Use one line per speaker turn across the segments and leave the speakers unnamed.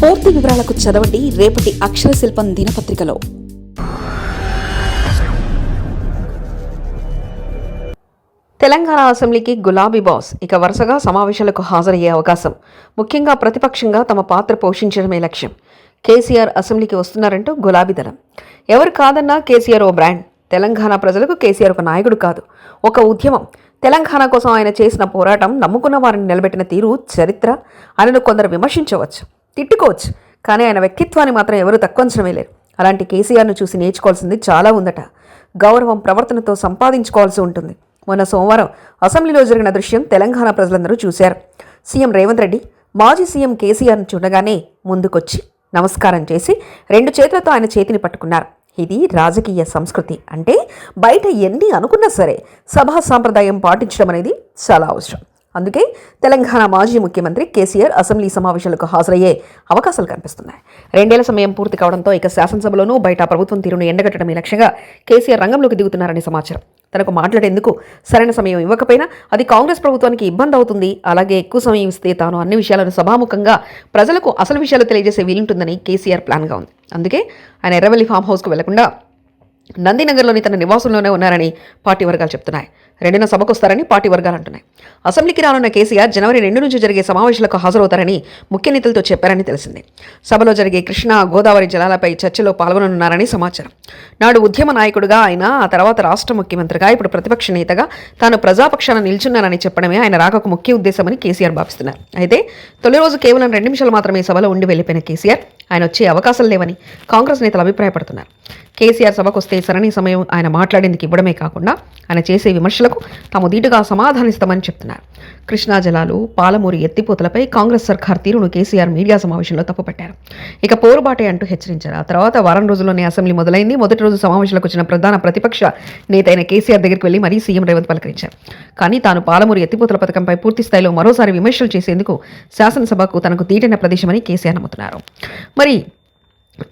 పూర్తి వివరాలకు చదవండి రేపటి అక్షర శిల్పం దినపత్రికలో.
తెలంగాణ అసెంబ్లీకి గులాబీ బాస్. ఇక వరుసగా సమావేశాలకు హాజరయ్యే అవకాశం. ముఖ్యంగా ప్రతిపక్షంగా తమ పాత్ర పోషించడమే లక్ష్యం. కేసీఆర్ అసెంబ్లీకి వస్తున్నారంటూ గులాబీ దళం. ఎవరు కాదన్నా కేసీఆర్ ఓ బ్రాండ్. తెలంగాణ ప్రజలకు కేసీఆర్ ఒక నాయకుడు కాదు. ఒక ఉద్యమం. తెలంగాణ కోసం ఆయన చేసిన పోరాటం నమ్ముకున్న వారిని నిలబెట్టిన తీరు చరిత్ర. ఆయనను కొందరు విమర్శించవచ్చు. తిట్టుకోవచ్చు. కానీ ఆయన వ్యక్తిత్వాన్ని మాత్రం ఎవరూ తక్కువ అంచనా వేయలేరు అలాంటి కేసీఆర్ను చూసి నేర్చుకోవాల్సింది చాలా ఉందట. గౌరవం ప్రవర్తనతో సంపాదించుకోవాల్సి ఉంటుంది. మొన్న సోమవారం అసెంబ్లీలో జరిగిన దృశ్యం తెలంగాణ ప్రజలందరూ చూశారు. సీఎం రేవంత్ రెడ్డి మాజీ సీఎం కేసీఆర్ను చూడగానే ముందుకొచ్చి నమస్కారం చేసి రెండు చేతులతో ఆయన చేతిని పట్టుకున్నారు. ఇది రాజకీయ సంస్కృతి. అంటే బయట ఎన్ని అనుకున్నా సరే సభా సాంప్రదాయం పాటించడం అనేది చాలా అవసరం. అందుకే తెలంగాణ మాజీ ముఖ్యమంత్రి కేసీఆర్ అసెంబ్లీ సమావేశాలకు హాజరయ్యే అవకాశాలు కనిపిస్తున్నాయి. రెండేళ్ళ సమయం పూర్తి కావడంతో ఇక శాసనసభలోనూ బయట ప్రభుత్వం తీరును ఎండగట్టడమే లక్ష్యంగా కేసీఆర్ రంగంలోకి దిగుతున్నారని సమాచారం. తనకు మాట్లాడేందుకు సరైన సమయం ఇవ్వకపోయినా అది కాంగ్రెస్ ప్రభుత్వానికి ఇబ్బంది అవుతుంది. అలాగే ఎక్కువ సమయం ఇస్తే తాను అన్ని విషయాలను సభాముఖంగా ప్రజలకు అసలు విషయాలు తెలియజేసే వీలుంటుందని కేసీఆర్ ప్లాన్గా ఉంది. అందుకే ఆయన ఎర్రవెల్లి ఫామ్ హౌస్కు వెళ్ళకుండా నందినగర్లోని తన నివాసంలోనే ఉన్నారని పార్టీ వర్గాలు చెప్తున్నాయి. రెండున సభకొస్తారని పార్టీ వర్గాలు అంటున్నాయి. అసెంబ్లీకి రానున్న కేసీఆర్ జనవరి రెండు నుంచి జరిగే సమావేశాలకు హాజరవుతారని ముఖ్య నేతలతో చెప్పారని తెలిసింది. సభలో జరిగే కృష్ణా గోదావరి జలాలపై చర్చలో పాల్గొననున్నారని సమాచారం. నాడు ఉద్యమ నాయకుడిగా ఆయన ఆ తర్వాత రాష్ట్ర ముఖ్యమంత్రిగా ఇప్పుడు ప్రతిపక్ష నేతగా తాను ప్రజాపక్షాన నిల్చున్నానని చెప్పడమే ఆయన రాకకు ముఖ్య ఉద్దేశమని కేసీఆర్ భావిస్తున్నారు. అయితే తొలి రోజు కేవలం రెండు నిమిషాలు మాత్రమే సభలో ఉండి వెళ్ళిపోయిన కేసీఆర్ ఆయన వచ్చే అవకాశాలు లేవని కాంగ్రెస్ నేతలు అభిప్రాయపడుతున్నారు. కేసీఆర్ సభకు వస్తే సరణి సమయం ఆయన మాట్లాడేందుకు ఇవ్వడమే కాకుండా ఆయన చేసే విమర్శలకు తాము ధీటుగా సమాధానిస్తామని చెప్తున్నారు. కృష్ణా జలాలు పాలమూరి ఎత్తిపోతలపై కాంగ్రెస్ సర్కార్ తీరును కేసీఆర్ మీడియా సమావేశంలో తప్పుపట్టారు. ఇక పోరుబాటే అంటూ హెచ్చరించారు. ఆ తర్వాత వారం రోజుల్లోనే అసెంబ్లీ మొదలైంది. మొదటి రోజు సమావేశాలకు వచ్చిన ప్రధాన ప్రతిపక్ష నేత అయిన కేసీఆర్ దగ్గరికి వెళ్ళి మరీ సీఎం రేవంత్ పలకరించారు. కానీ తాను పాలమూరు ఎత్తిపోతల పథకంపై పూర్తి స్థాయిలో మరోసారి విమర్శలు చేసేందుకు శాసనసభకు తనకు తీటైన ప్రదేశమని కేసీఆర్ నమ్ముతున్నారు. మరి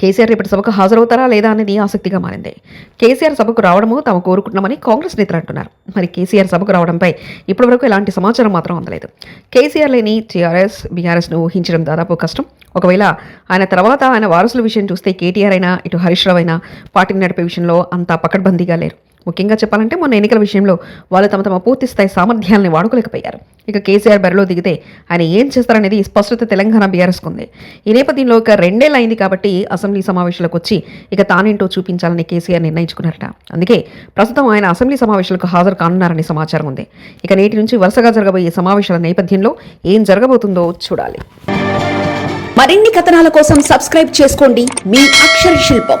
కేసీఆర్ రేపటి సభకు హాజరవుతారా లేదా అనేది ఆసక్తిగా మారింది. కేసీఆర్ సభకు రావడము తాము కోరుకుంటున్నామని కాంగ్రెస్ నేతలు అంటున్నారు. మరి కేసీఆర్ సభకు రావడంపై ఇప్పటివరకు ఎలాంటి సమాచారం మాత్రం అందలేదు. కేసీఆర్ లేని టీఆర్ఎస్ బీఆర్ఎస్ను ఊహించడం దాదాపు కష్టం. ఒకవేళ ఆయన తర్వాత ఆయన వారసుల విషయం చూస్తే కేటీఆర్ అయినా ఇటు హరీష్ రావు అయినా పార్టీని నడిపే విషయంలో అంత పకడ్బందీగా లేరు. ముఖ్యంగా చెప్పాలంటే మొన్న ఎన్నికల విషయంలో వాళ్ళు తమ తమ పూర్తి స్థాయి సామర్థ్యాలని వాడుకోలేకపోయారు. ఇక కేసీఆర్ బరిలో దిగితే ఆయన ఏం చేస్తారనేది స్పష్టత తెలంగాణ బీఆర్ఎస్కు ఉంది. ఈ నేపథ్యంలో ఒక రెండేళ్ళు అయింది కాబట్టి అసెంబ్లీ సమావేశాలకు వచ్చి ఇక తానేంటో చూపించాలని కేసీఆర్ నిర్ణయించుకున్నారట. అందుకే ప్రస్తుతం ఆయన అసెంబ్లీ సమావేశాలకు హాజరు కానున్నారని సమాచారం ఉంది. ఇక నేటి నుంచి వరుసగా జరగబోయే సమావేశాల నేపథ్యంలో ఏం జరగబోతుందో చూడాలి.
మరిన్ని కథనాల కోసం సబ్స్క్రైబ్ చేసుకోండి మీ అక్షర శిల్పం.